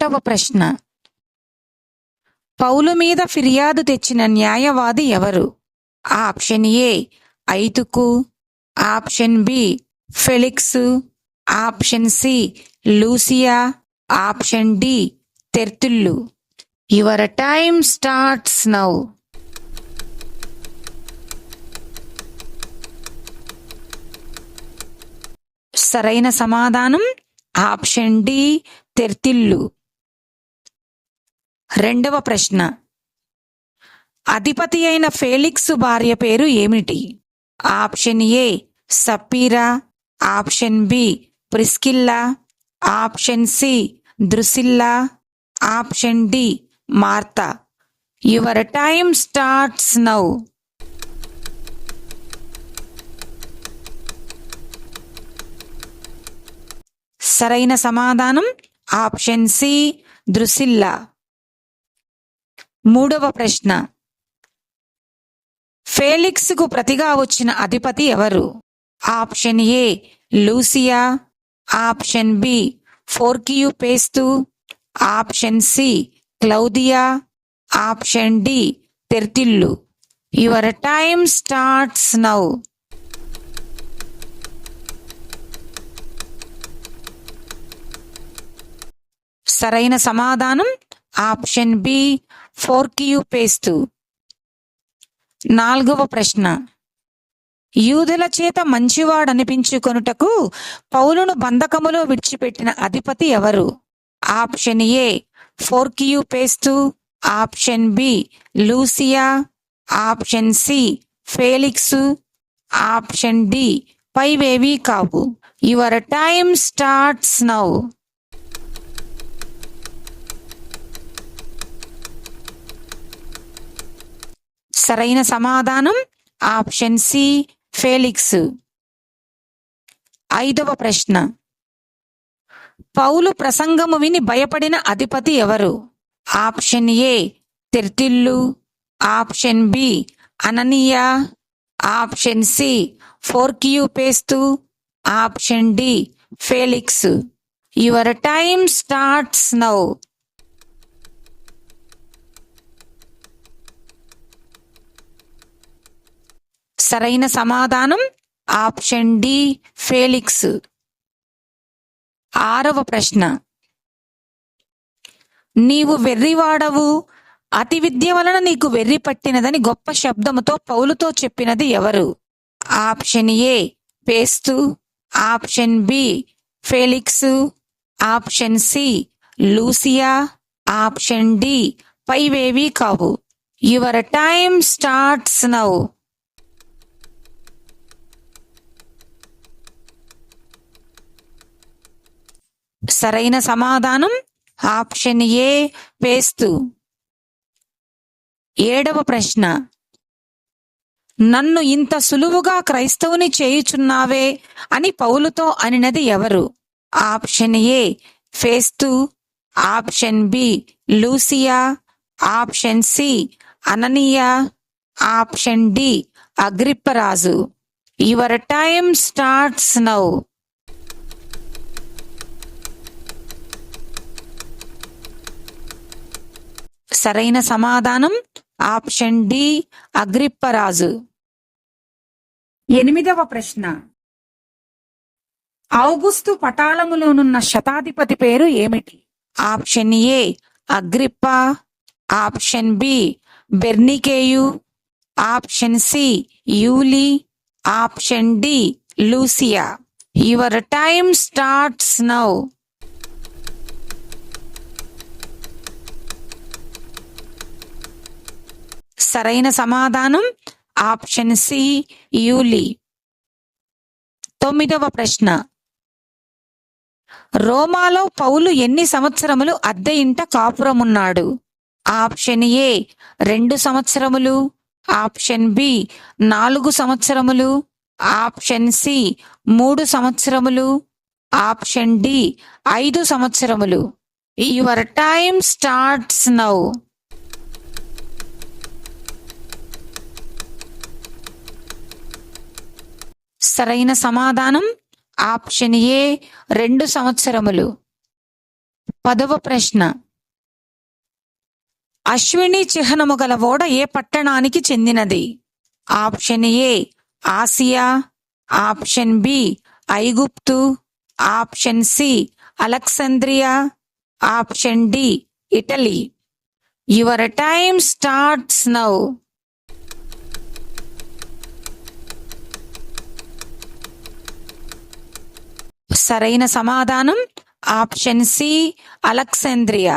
ఒకటవ ప్రశ్న. పౌలు మీద ఫిర్యాదు తెచ్చిన న్యాయవాది ఎవరు? Option A ఐతుకు. Option B Felix. Option C Lucia. Option D తెర్తుళ్ళు your time starts now. సరైన సమాధానం ఆప్షన్ డి తెర్తిల్లు. రెండవ ప్రశ్న. అధిపతి అయిన ఫేలిక్స్ భార్య పేరు ఏమిటి? Option A Sapphira. Option B Priscilla. Option C Drusilla. Option D Martha. Your time starts now. సరైన సమాధానం ఆప్షన్ సి ద్రుసిల్లా. మూడవ ప్రశ్న. ఫేలిక్స్కు ప్రతిగా వచ్చిన అధిపతి ఎవరు? Option A Lucia. Option B ఫోర్కియు పేస్తు. Option C క్లౌదియా. Option D తెర్తిల్లు your time starts now. సరైన సమాధానం ఆప్షన్ బి ఫోర్కియు పేస్తు నాలుగవ ప్రశ్న. యూదుల చేత మంచివాడనిపించుకొనుటకు పౌలును బంధకములో విడిచిపెట్టిన అధిపతి ఎవరు? ఆప్షన్ ఏ ఫోర్కియు పేస్తు option B Lucia. Option C Felix. Option D పైవేవీ కావు. Your time starts now. సరైన సమాధానం? Option C Felix. ఐదవ ప్రశ్న. పౌలు ప్రసంగము విని భయపడిన అధిపతి ఎవరు? ఆప్షన్ ఏ తెర్తిల్లు ఆప్షన్ బి అననియా. ఆప్షన్ సి ఫోర్కియూ పేస్తు. Option D Felix. Your time starts now. సరైన సమాధానం ఆప్షన్ డి ఫేలిక్స్. ఆరవ ప్రశ్న. నీవు వెర్రివాడవు. అతి విద్య వలన నీకు వెర్రి పట్టినదని గొప్ప శబ్దముతో పౌలుతో చెప్పినది ఎవరు? Option A పేస్తు. Option B Felix. Option C Lucia. Option D పైవేవీ కావు. Your time starts now. సరైన సమాధానం ఆప్షన్ ఏ పేస్తు. ఏడవ ప్రశ్న. నన్ను ఇంత సులువుగా క్రైస్తవుని చేయుచున్నావే అని పౌలుతో అనినది ఎవరు? ఆప్షన్ ఏ ఫేస్తు ఆప్షన్ బి లూసియా. ఆప్షన్ సి అననీయా. ఆప్షన్ డి అగ్రిప్పరాజు యువర్ టైమ్ స్టార్ట్స్ నౌ సరైన సమాధానం? ఆప్షన్ డి అగ్రిప్పరాజు ఎనిమిదవ ప్రశ్న. ఔగుస్తు పటాళములోనున్న శతాధిపతి పేరు ఏమిటి? Option A Agrippa. Option B బెర్నికేయు. Option C యూలి. Option D Lucia. Your time starts now. సరైన సమాధానం? ఆప్షన్ సి యూలి. తొమ్మిదవ ప్రశ్న. రోమాలో పౌలు ఎన్ని సంవత్సరములు అద్దె ఇంట కాపురమున్నాడు? ఆప్షన్ ఏ రెండు సంవత్సరములు. ఆప్షన్ బి నాలుగు సంవత్సరములు. ఆప్షన్ సి మూడు సంవత్సరములు. ఆప్షన్ డి ఐదు సంవత్సరములు. Your time starts now. సరైన సమాధానం? ఆప్షన్ ఏ రెండు సంవత్సరములు. పదవ ప్రశ్న. అశ్విని చిహ్నము గల ఓడ ఏ పట్టణానికి చెందినది? Option A Asia. Option B ఐగుప్తు. Option C Alexandria option D Italy. Your time starts now. సరైన సమాధానం ఆప్షన్ సి అలెక్సేంద్రియా